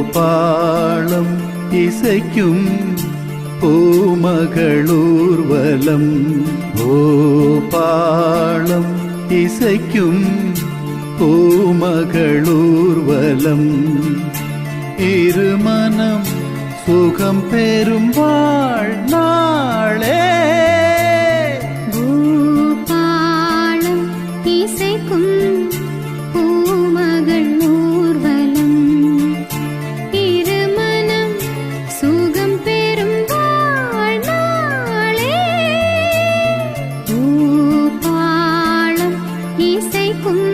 பூபாளம் இசைக்கும் பூமகளூர்வலம். பூபாளம் இசைக்கும் பூமகளூர்வலம். இருமனம் சுகம் பெறும் வாழ்நாளே இசைக்கும்